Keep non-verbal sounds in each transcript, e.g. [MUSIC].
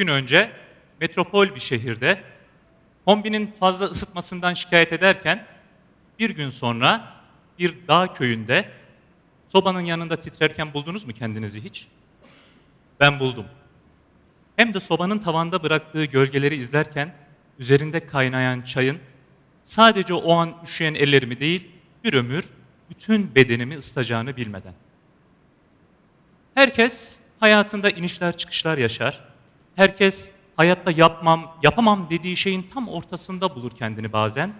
gün önce metropol bir şehirde kombinin fazla ısıtmasından şikayet ederken bir gün sonra bir dağ köyünde sobanın yanında titrerken buldunuz mu kendinizi hiç? Ben buldum. Hem de sobanın tavanda bıraktığı gölgeleri izlerken üzerinde kaynayan çayın sadece o an üşüyen ellerimi değil bir ömür bütün bedenimi ısıtacağını bilmeden. Herkes hayatında inişler çıkışlar yaşar. Herkes hayatta yapmam, yapamam dediği şeyin tam ortasında bulur kendini bazen.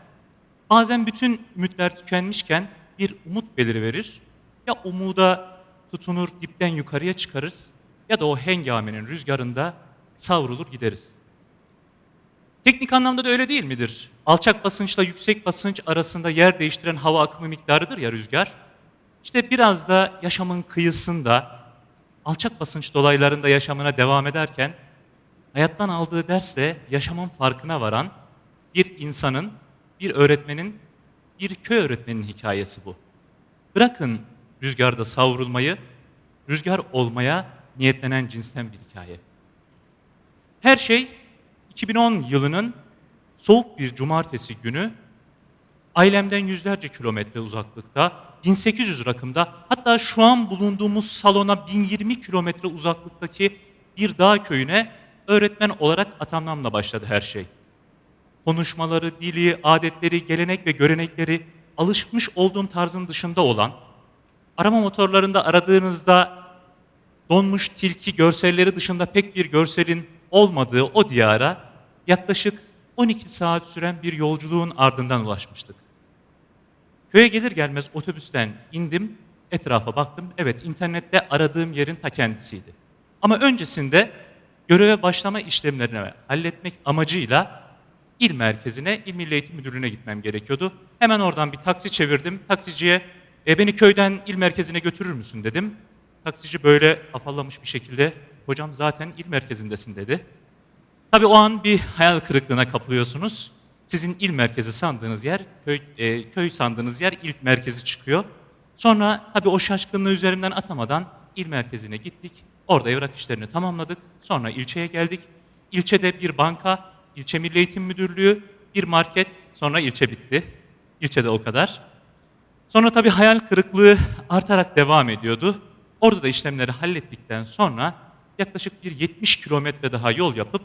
Bazen bütün ümitler tükenmişken bir umut beliriverir. Ya umuda tutunur dipten yukarıya çıkarız ya da o hengamenin rüzgarında savrulur gideriz. Teknik anlamda da öyle değil midir? Alçak basınçla yüksek basınç arasında yer değiştiren hava akımı miktarıdır ya rüzgar. İşte biraz da yaşamın kıyısında, alçak basınç dolaylarında yaşamına devam ederken, hayattan aldığı dersle yaşamın farkına varan bir insanın, bir öğretmenin, bir köy öğretmeninin hikayesi bu. Bırakın rüzgarda savrulmayı, rüzgar olmaya niyetlenen cinsten bir hikaye. Her şey 2010 yılının soğuk bir cumartesi günü ailemden yüzlerce kilometre uzaklıkta 1800 rakımda hatta şu an bulunduğumuz salona 1020 kilometre uzaklıktaki bir dağ köyüne öğretmen olarak atanmamla başladı her şey. Konuşmaları, dili, adetleri, gelenek ve görenekleri alışmış olduğum tarzın dışında olan, arama motorlarında aradığınızda donmuş tilki görselleri dışında pek bir görselin olmadığı o diyara yaklaşık 12 saat süren bir yolculuğun ardından ulaşmıştık. Köye gelir gelmez otobüsten indim, etrafa baktım. Evet, internette aradığım yerin ta kendisiydi. Ama öncesinde göreve başlama işlemlerini halletmek amacıyla il merkezine, İl Milli Eğitim Müdürlüğü'ne gitmem gerekiyordu. Hemen oradan bir taksi çevirdim. Taksiciye, e, beni köyden il merkezine götürür müsün dedim. Taksici böyle afallamış bir şekilde, hocam zaten il merkezindesin dedi. Tabii o an bir hayal kırıklığına kapılıyorsunuz. Sizin il merkezi sandığınız yer, köy, e, köy sandığınız yer il merkezi çıkıyor. Sonra tabii o şaşkınlığı üzerimden atamadan il merkezine gittik. Orada evrak işlerini tamamladık. Sonra ilçeye geldik. İlçede bir banka, ilçe Milli Eğitim Müdürlüğü, bir market, sonra ilçe bitti. İlçede o kadar. Sonra tabii hayal kırıklığı artarak devam ediyordu. Orada da işlemleri hallettikten sonra yaklaşık bir 70 kilometre daha yol yapıp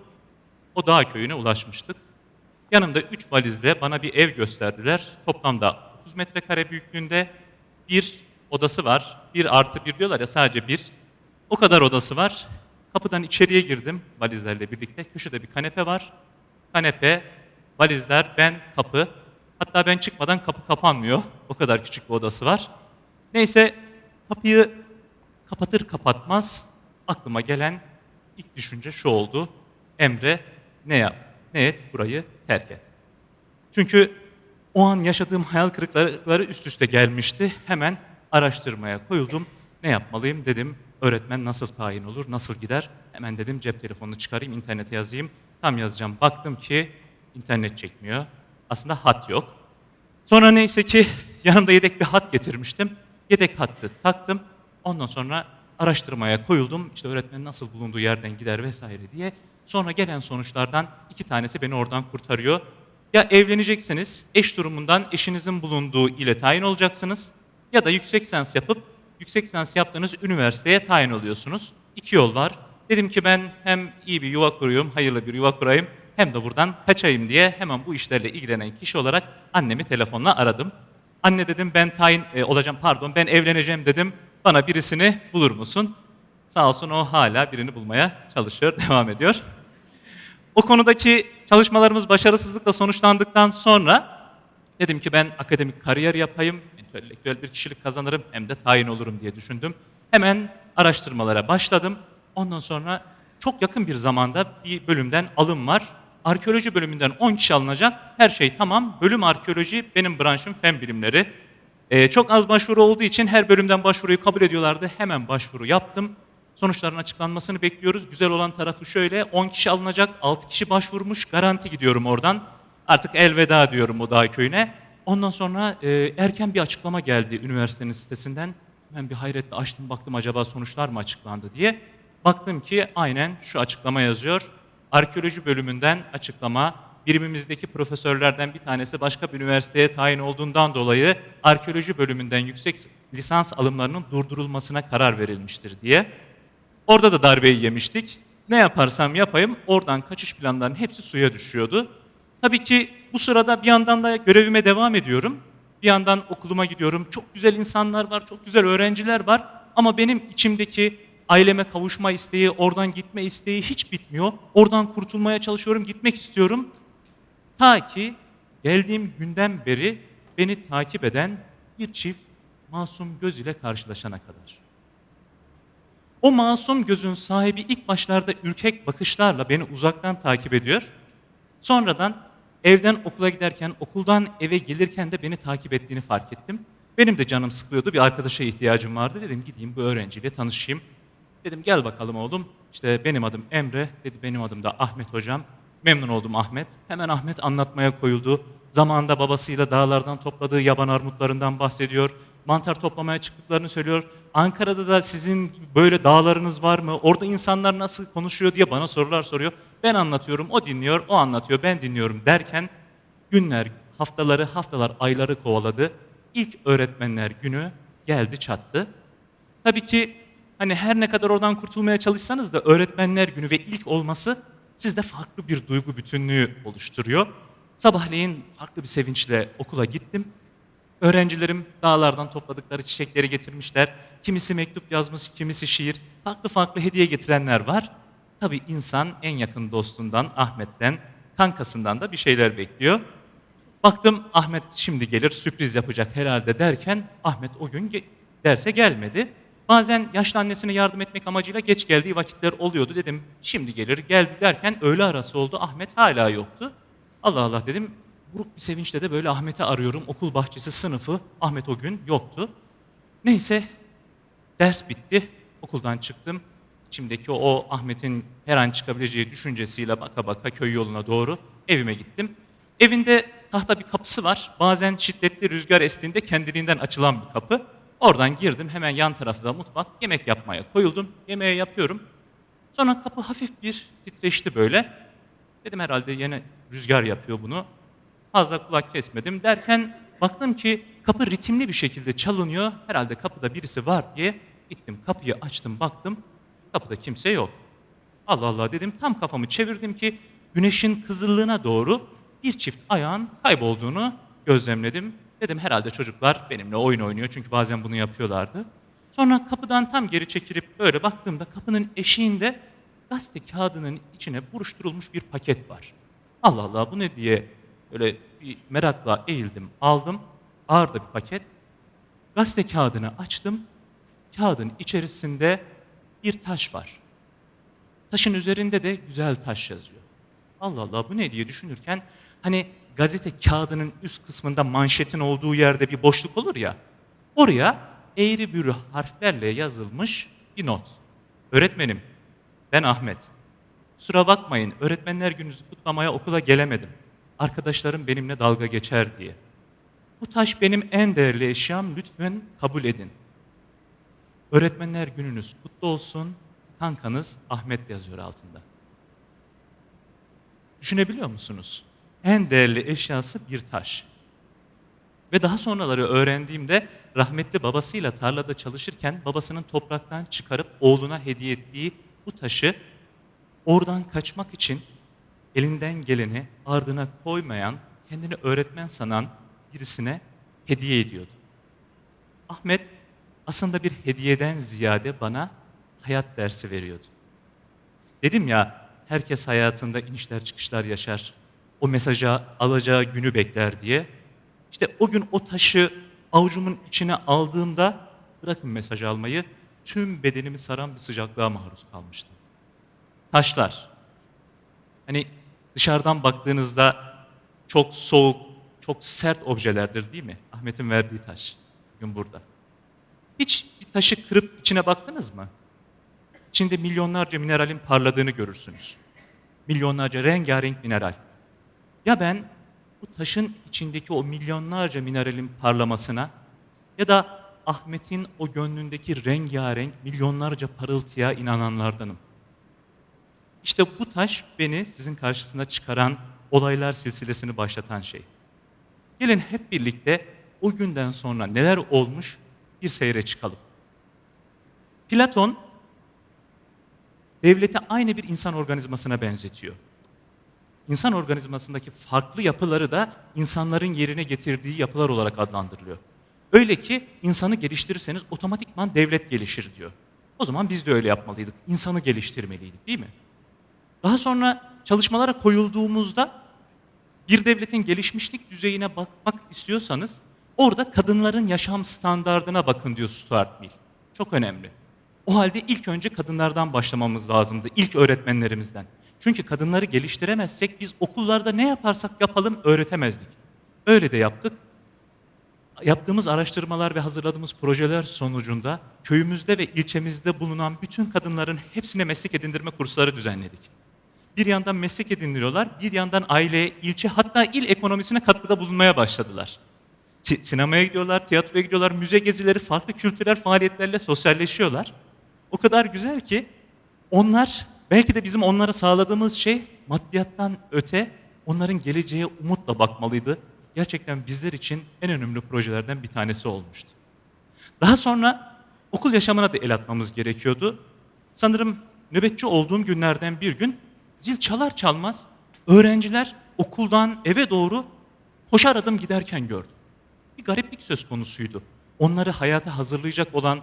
o dağ köyüne ulaşmıştık. Yanımda 3 valizle bana bir ev gösterdiler. Toplamda 30 metrekare büyüklüğünde bir odası var. Bir artı bir diyorlar ya sadece bir. O kadar odası var. Kapıdan içeriye girdim valizlerle birlikte. Köşede bir kanepe var. Kanepe, valizler, ben, kapı. Hatta ben çıkmadan kapı kapanmıyor. O kadar küçük bir odası var. Neyse kapıyı kapatır kapatmaz aklıma gelen ilk düşünce şu oldu. Emre ne yap? Ne et? Burayı terk et. Çünkü o an yaşadığım hayal kırıklıkları üst üste gelmişti. Hemen araştırmaya koyuldum. Ne yapmalıyım dedim. Öğretmen nasıl tayin olur, nasıl gider? Hemen dedim cep telefonunu çıkarayım, internete yazayım. Tam yazacağım. Baktım ki internet çekmiyor. Aslında hat yok. Sonra neyse ki [LAUGHS] yanımda yedek bir hat getirmiştim. Yedek hattı taktım. Ondan sonra araştırmaya koyuldum. İşte öğretmenin nasıl bulunduğu yerden gider vesaire diye. Sonra gelen sonuçlardan iki tanesi beni oradan kurtarıyor. Ya evleneceksiniz, eş durumundan eşinizin bulunduğu ile tayin olacaksınız ya da yüksek lisans yapıp yüksek lisans yaptığınız üniversiteye tayin oluyorsunuz. İki yol var. Dedim ki ben hem iyi bir yuva kuruyorum, hayırlı bir yuva kurayım hem de buradan kaçayım diye hemen bu işlerle ilgilenen kişi olarak annemi telefonla aradım. Anne dedim ben tayin e, olacağım pardon ben evleneceğim dedim. Bana birisini bulur musun? Sağ olsun o hala birini bulmaya çalışıyor, [LAUGHS] devam ediyor. O konudaki çalışmalarımız başarısızlıkla sonuçlandıktan sonra dedim ki ben akademik kariyer yapayım, entelektüel bir kişilik kazanırım hem de tayin olurum diye düşündüm. Hemen araştırmalara başladım. Ondan sonra çok yakın bir zamanda bir bölümden alım var. Arkeoloji bölümünden 10 kişi alınacak. Her şey tamam. Bölüm arkeoloji benim branşım fen bilimleri. Ee, çok az başvuru olduğu için her bölümden başvuruyu kabul ediyorlardı. Hemen başvuru yaptım. Sonuçların açıklanmasını bekliyoruz. Güzel olan tarafı şöyle, 10 kişi alınacak, 6 kişi başvurmuş, garanti gidiyorum oradan. Artık elveda diyorum o dağ köyüne. Ondan sonra e, erken bir açıklama geldi üniversitenin sitesinden. Ben bir hayretle açtım baktım acaba sonuçlar mı açıklandı diye. Baktım ki aynen şu açıklama yazıyor. arkeoloji bölümünden açıklama, birimimizdeki profesörlerden bir tanesi başka bir üniversiteye tayin olduğundan dolayı arkeoloji bölümünden yüksek lisans alımlarının durdurulmasına karar verilmiştir diye. Orada da darbeyi yemiştik. Ne yaparsam yapayım oradan kaçış planlarının hepsi suya düşüyordu. Tabii ki bu sırada bir yandan da görevime devam ediyorum. Bir yandan okuluma gidiyorum. Çok güzel insanlar var, çok güzel öğrenciler var. Ama benim içimdeki aileme kavuşma isteği, oradan gitme isteği hiç bitmiyor. Oradan kurtulmaya çalışıyorum, gitmek istiyorum. Ta ki geldiğim günden beri beni takip eden bir çift masum göz ile karşılaşana kadar. O masum gözün sahibi ilk başlarda ürkek bakışlarla beni uzaktan takip ediyor. Sonradan evden okula giderken, okuldan eve gelirken de beni takip ettiğini fark ettim. Benim de canım sıkılıyordu, bir arkadaşa ihtiyacım vardı. Dedim gideyim bu öğrenciyle tanışayım. Dedim gel bakalım oğlum. İşte benim adım Emre, dedi benim adım da Ahmet hocam. Memnun oldum Ahmet. Hemen Ahmet anlatmaya koyuldu. Zamanında babasıyla dağlardan topladığı yaban armutlarından bahsediyor. Mantar toplamaya çıktıklarını söylüyor. Ankara'da da sizin böyle dağlarınız var mı? Orada insanlar nasıl konuşuyor diye bana sorular soruyor. Ben anlatıyorum, o dinliyor, o anlatıyor, ben dinliyorum derken günler, haftaları, haftalar, ayları kovaladı. İlk öğretmenler günü geldi çattı. Tabii ki hani her ne kadar oradan kurtulmaya çalışsanız da öğretmenler günü ve ilk olması sizde farklı bir duygu bütünlüğü oluşturuyor. Sabahleyin farklı bir sevinçle okula gittim. Öğrencilerim dağlardan topladıkları çiçekleri getirmişler. Kimisi mektup yazmış, kimisi şiir. Farklı farklı hediye getirenler var. Tabii insan en yakın dostundan, Ahmet'ten, kankasından da bir şeyler bekliyor. Baktım Ahmet şimdi gelir sürpriz yapacak herhalde derken Ahmet o gün ge- derse gelmedi. Bazen yaşlı annesine yardım etmek amacıyla geç geldiği vakitler oluyordu. Dedim şimdi gelir geldi derken öğle arası oldu Ahmet hala yoktu. Allah Allah dedim buruk bir sevinçle de böyle Ahmet'i arıyorum. Okul bahçesi sınıfı Ahmet o gün yoktu. Neyse ders bitti okuldan çıktım. İçimdeki o Ahmet'in her an çıkabileceği düşüncesiyle baka baka köy yoluna doğru evime gittim. Evinde tahta bir kapısı var. Bazen şiddetli rüzgar estiğinde kendiliğinden açılan bir kapı. Oradan girdim hemen yan tarafta da mutfak. Yemek yapmaya koyuldum. Yemeği yapıyorum. Sonra kapı hafif bir titreşti böyle. Dedim herhalde yine rüzgar yapıyor bunu. Fazla kulak kesmedim derken baktım ki kapı ritimli bir şekilde çalınıyor. Herhalde kapıda birisi var diye gittim kapıyı açtım baktım. Kapıda kimse yok. Allah Allah dedim tam kafamı çevirdim ki güneşin kızıllığına doğru bir çift ayağın kaybolduğunu gözlemledim. Dedim herhalde çocuklar benimle oyun oynuyor çünkü bazen bunu yapıyorlardı. Sonra kapıdan tam geri çekilip böyle baktığımda kapının eşiğinde gazete kağıdının içine buruşturulmuş bir paket var. Allah Allah bu ne diye böyle bir merakla eğildim aldım. Ağır da bir paket. Gazete kağıdını açtım. Kağıdın içerisinde bir taş var. Taşın üzerinde de güzel taş yazıyor. Allah Allah bu ne diye düşünürken hani gazete kağıdının üst kısmında manşetin olduğu yerde bir boşluk olur ya. Oraya eğri bürü harflerle yazılmış bir not. Öğretmenim ben Ahmet. Kusura bakmayın öğretmenler gününüzü kutlamaya okula gelemedim. Arkadaşlarım benimle dalga geçer diye. Bu taş benim en değerli eşyam lütfen kabul edin. Öğretmenler gününüz kutlu olsun. Kankanız Ahmet yazıyor altında. Düşünebiliyor musunuz? En değerli eşyası bir taş. Ve daha sonraları öğrendiğimde rahmetli babasıyla tarlada çalışırken babasının topraktan çıkarıp oğluna hediye ettiği bu taşı oradan kaçmak için elinden geleni ardına koymayan, kendini öğretmen sanan birisine hediye ediyordu. Ahmet aslında bir hediyeden ziyade bana hayat dersi veriyordu. Dedim ya herkes hayatında inişler çıkışlar yaşar. O mesajı alacağı günü bekler diye. İşte o gün o taşı avucumun içine aldığımda bırakın mesaj almayı tüm bedenimi saran bir sıcaklığa maruz kalmıştım. Taşlar. Hani dışarıdan baktığınızda çok soğuk, çok sert objelerdir değil mi? Ahmet'in verdiği taş. Bugün burada. Hiç bir taşı kırıp içine baktınız mı? İçinde milyonlarca mineralin parladığını görürsünüz. Milyonlarca rengarenk mineral. Ya ben bu taşın içindeki o milyonlarca mineralin parlamasına ya da Ahmet'in o gönlündeki rengarenk milyonlarca parıltıya inananlardanım. İşte bu taş beni sizin karşısına çıkaran olaylar silsilesini başlatan şey. Gelin hep birlikte o günden sonra neler olmuş bir seyre çıkalım. Platon devleti aynı bir insan organizmasına benzetiyor. İnsan organizmasındaki farklı yapıları da insanların yerine getirdiği yapılar olarak adlandırılıyor. Öyle ki insanı geliştirirseniz otomatikman devlet gelişir diyor. O zaman biz de öyle yapmalıydık. İnsanı geliştirmeliydik değil mi? Daha sonra çalışmalara koyulduğumuzda bir devletin gelişmişlik düzeyine bakmak istiyorsanız orada kadınların yaşam standardına bakın diyor Stuart Mill. Çok önemli. O halde ilk önce kadınlardan başlamamız lazımdı. ilk öğretmenlerimizden. Çünkü kadınları geliştiremezsek biz okullarda ne yaparsak yapalım öğretemezdik. Öyle de yaptık. Yaptığımız araştırmalar ve hazırladığımız projeler sonucunda köyümüzde ve ilçemizde bulunan bütün kadınların hepsine meslek edindirme kursları düzenledik. Bir yandan meslek ediniliyorlar, bir yandan aileye, ilçe hatta il ekonomisine katkıda bulunmaya başladılar. Si- Sinemaya gidiyorlar, tiyatroya gidiyorlar, müze gezileri, farklı kültürel faaliyetlerle sosyalleşiyorlar. O kadar güzel ki onlar belki de bizim onlara sağladığımız şey maddiyattan öte onların geleceğe umutla bakmalıydı. Gerçekten bizler için en önemli projelerden bir tanesi olmuştu. Daha sonra okul yaşamına da el atmamız gerekiyordu. Sanırım nöbetçi olduğum günlerden bir gün zil çalar çalmaz öğrenciler okuldan eve doğru koşar adım giderken gördüm. Bir gariplik söz konusuydu. Onları hayata hazırlayacak olan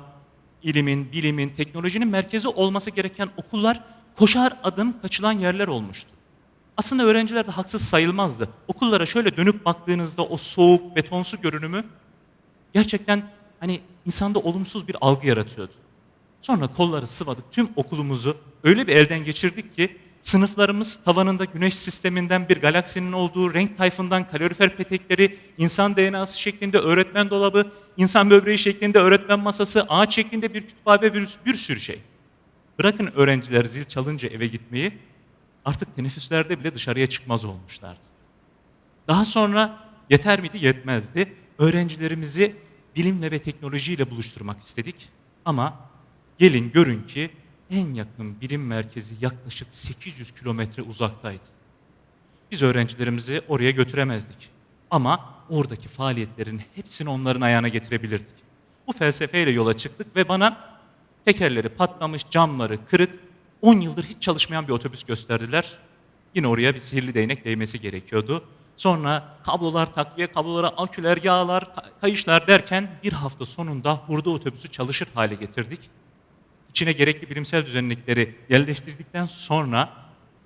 ilimin, bilimin, teknolojinin merkezi olması gereken okullar koşar adım kaçılan yerler olmuştu. Aslında öğrenciler de haksız sayılmazdı. Okullara şöyle dönüp baktığınızda o soğuk, betonsu görünümü gerçekten hani insanda olumsuz bir algı yaratıyordu. Sonra kolları sıvadık, tüm okulumuzu öyle bir elden geçirdik ki sınıflarımız tavanında güneş sisteminden bir galaksinin olduğu renk tayfından kalorifer petekleri, insan DNA'sı şeklinde öğretmen dolabı, insan böbreği şeklinde öğretmen masası, ağaç şeklinde bir kütüphane bir, bir sürü şey. Bırakın öğrenciler zil çalınca eve gitmeyi, artık teneffüslerde bile dışarıya çıkmaz olmuşlardı. Daha sonra yeter miydi? Yetmezdi. Öğrencilerimizi bilimle ve teknolojiyle buluşturmak istedik. Ama gelin görün ki en yakın bilim merkezi yaklaşık 800 kilometre uzaktaydı. Biz öğrencilerimizi oraya götüremezdik. Ama oradaki faaliyetlerin hepsini onların ayağına getirebilirdik. Bu felsefeyle yola çıktık ve bana tekerleri patlamış, camları kırık, 10 yıldır hiç çalışmayan bir otobüs gösterdiler. Yine oraya bir sihirli değnek değmesi gerekiyordu. Sonra kablolar, takviye kablolara, aküler, yağlar, ka- kayışlar derken bir hafta sonunda hurda otobüsü çalışır hale getirdik. İçine gerekli bilimsel düzenlikleri yerleştirdikten sonra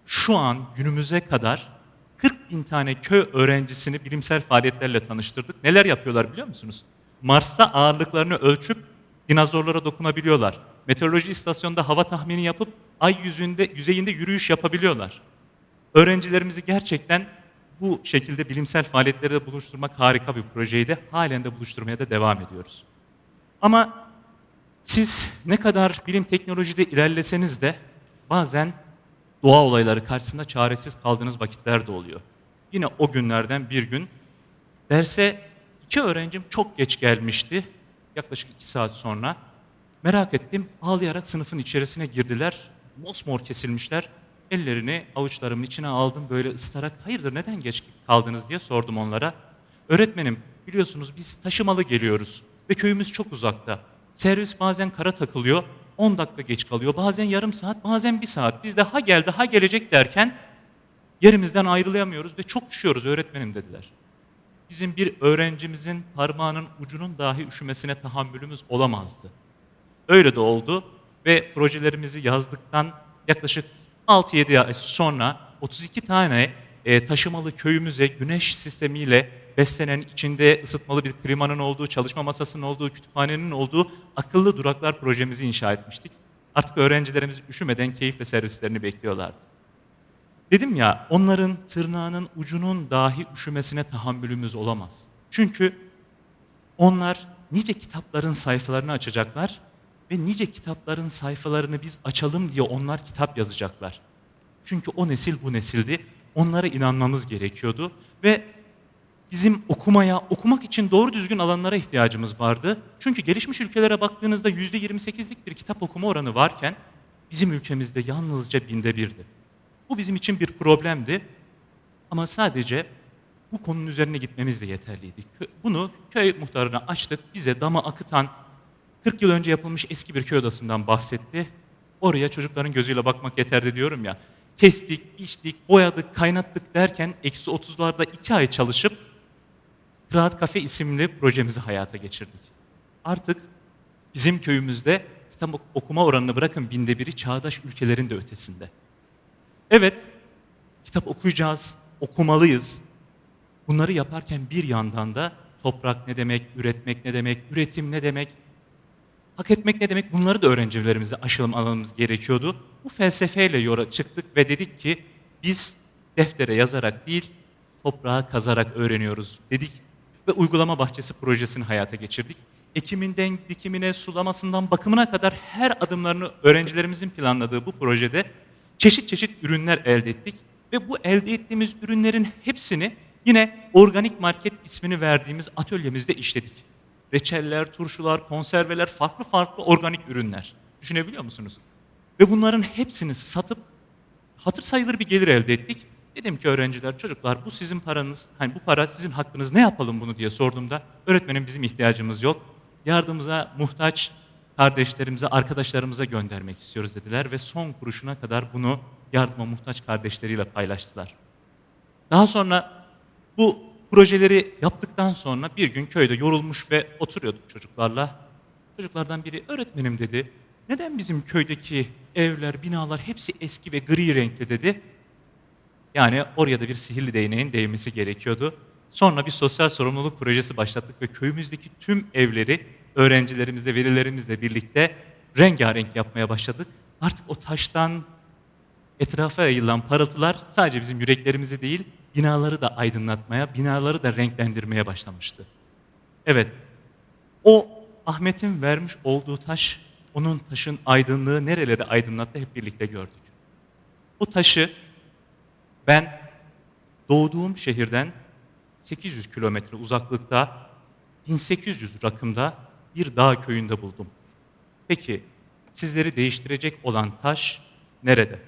şu an günümüze kadar 40 bin tane köy öğrencisini bilimsel faaliyetlerle tanıştırdık. Neler yapıyorlar biliyor musunuz? Mars'ta ağırlıklarını ölçüp dinozorlara dokunabiliyorlar. Meteoroloji istasyonunda hava tahmini yapıp ay yüzünde, yüzeyinde yürüyüş yapabiliyorlar. Öğrencilerimizi gerçekten bu şekilde bilimsel faaliyetlerle buluşturmak harika bir projeydi. Halen de buluşturmaya da devam ediyoruz. Ama siz ne kadar bilim teknolojide ilerleseniz de bazen doğa olayları karşısında çaresiz kaldığınız vakitler de oluyor. Yine o günlerden bir gün derse iki öğrencim çok geç gelmişti. Yaklaşık iki saat sonra. Merak ettim. Ağlayarak sınıfın içerisine girdiler. Mosmor kesilmişler. Ellerini avuçlarımın içine aldım böyle ıstarak. Hayırdır neden geç kaldınız diye sordum onlara. Öğretmenim biliyorsunuz biz taşımalı geliyoruz ve köyümüz çok uzakta. Servis bazen kara takılıyor, 10 dakika geç kalıyor, bazen yarım saat, bazen bir saat. Biz de ha geldi ha gelecek derken yerimizden ayrılamıyoruz ve çok üşüyoruz öğretmenim dediler. Bizim bir öğrencimizin parmağının ucunun dahi üşümesine tahammülümüz olamazdı. Öyle de oldu ve projelerimizi yazdıktan yaklaşık 6-7 ay sonra 32 tane e, taşımalı köyümüze güneş sistemiyle beslenen, içinde ısıtmalı bir klimanın olduğu, çalışma masasının olduğu, kütüphanenin olduğu akıllı duraklar projemizi inşa etmiştik. Artık öğrencilerimiz üşümeden keyifle servislerini bekliyorlardı. Dedim ya onların tırnağının ucunun dahi üşümesine tahammülümüz olamaz. Çünkü onlar nice kitapların sayfalarını açacaklar ve nice kitapların sayfalarını biz açalım diye onlar kitap yazacaklar. Çünkü o nesil bu nesildi. Onlara inanmamız gerekiyordu ve bizim okumaya, okumak için doğru düzgün alanlara ihtiyacımız vardı. Çünkü gelişmiş ülkelere baktığınızda %28'lik bir kitap okuma oranı varken bizim ülkemizde yalnızca binde birdi. Bu bizim için bir problemdi. Ama sadece bu konunun üzerine gitmemiz de yeterliydi. Bunu köy muhtarına açtık. Bize dama akıtan 40 yıl önce yapılmış eski bir köy odasından bahsetti. Oraya çocukların gözüyle bakmak yeterdi diyorum ya. Kestik, biçtik, boyadık, kaynattık derken eksi 30'larda 2 ay çalışıp Kıraat Kafe isimli projemizi hayata geçirdik. Artık bizim köyümüzde kitap ok- okuma oranını bırakın binde biri çağdaş ülkelerin de ötesinde. Evet, kitap okuyacağız, okumalıyız. Bunları yaparken bir yandan da toprak ne demek, üretmek ne demek, üretim ne demek, hak etmek ne demek bunları da öğrencilerimize aşılım almamız gerekiyordu. Bu felsefeyle yola çıktık ve dedik ki biz deftere yazarak değil toprağa kazarak öğreniyoruz dedik ve uygulama bahçesi projesini hayata geçirdik. Ekiminden dikimine, sulamasından bakımına kadar her adımlarını öğrencilerimizin planladığı bu projede çeşit çeşit ürünler elde ettik ve bu elde ettiğimiz ürünlerin hepsini yine organik market ismini verdiğimiz atölyemizde işledik. Reçeller, turşular, konserveler, farklı farklı organik ürünler. Düşünebiliyor musunuz? Ve bunların hepsini satıp hatır sayılır bir gelir elde ettik. Dedim ki öğrenciler, çocuklar bu sizin paranız, hani bu para sizin hakkınız ne yapalım bunu diye sorduğumda öğretmenim bizim ihtiyacımız yok. Yardımımıza muhtaç kardeşlerimize, arkadaşlarımıza göndermek istiyoruz dediler ve son kuruşuna kadar bunu yardıma muhtaç kardeşleriyle paylaştılar. Daha sonra bu projeleri yaptıktan sonra bir gün köyde yorulmuş ve oturuyorduk çocuklarla. Çocuklardan biri öğretmenim dedi. Neden bizim köydeki evler, binalar hepsi eski ve gri renkli dedi. Yani oraya da bir sihirli değneğin değmesi gerekiyordu. Sonra bir sosyal sorumluluk projesi başlattık ve köyümüzdeki tüm evleri öğrencilerimizle, velilerimizle birlikte rengarenk yapmaya başladık. Artık o taştan etrafa yayılan parıltılar sadece bizim yüreklerimizi değil, binaları da aydınlatmaya, binaları da renklendirmeye başlamıştı. Evet, o Ahmet'in vermiş olduğu taş, onun taşın aydınlığı nereleri aydınlattı hep birlikte gördük. O taşı ben doğduğum şehirden 800 kilometre uzaklıkta 1800 rakımda bir dağ köyünde buldum. Peki sizleri değiştirecek olan taş nerede?